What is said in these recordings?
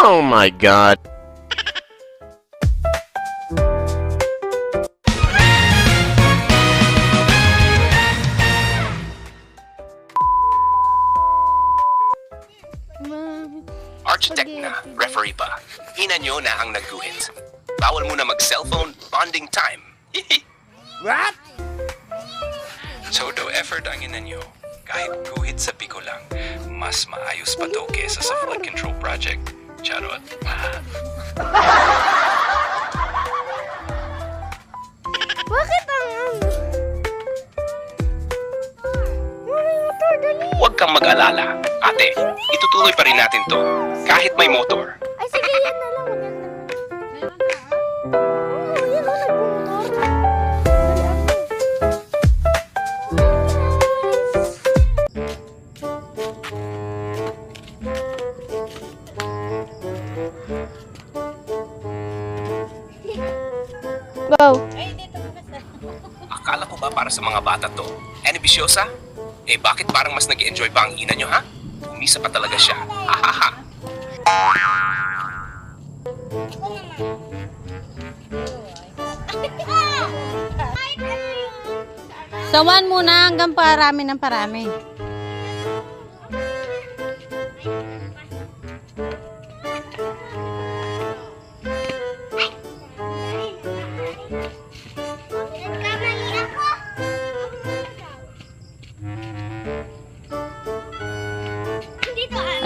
Oh my god. Architect na, referee pa. Ina nyo na ang nagguhit. Bawal muna mag-cellphone, bonding time. What? So daw effort ang ina nyo. Kahit guhit sa piko lang, mas maayos pa to kesa sa flood control project. Charot. Huwag kang mag-alala. Ate, itutuloy pa rin natin to. Kahit may motor. Ay, sige, yan na lang. Maganda. Oo, yan o, nagmumotor. Dali, ako. Go. Akala ko ba para sa mga bata to? Eh, ambisyosa? Eh, bakit parang mas nag enjoy pa ang ina nyo, ha? Umisa pa talaga siya. Hahaha. Sawan muna hanggang parami ng parami.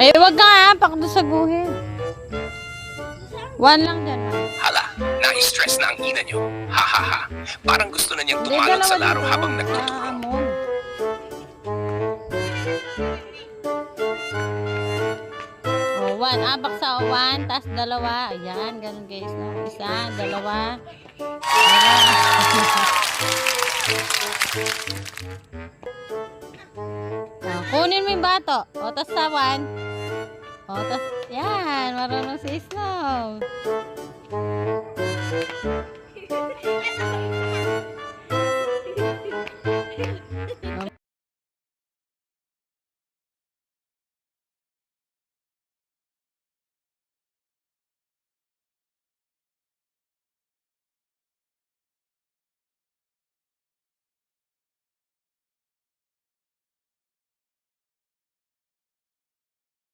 Ah. Ay, wag ka ha, pakdo sa guhit. One lang dyan. ha? Hala, na-stress na ang ina nyo. Hahaha. Parang gusto na niyang tumalon sa laro habang nagtuturo. Ah, amon. Oh, one. Abak sa one, tas dalawa. Ayan, ganun guys. No? Isa, dalawa. Ah, kunin mo yung bato. O, tas sa one. O, tas, yan. Marunong si Snow.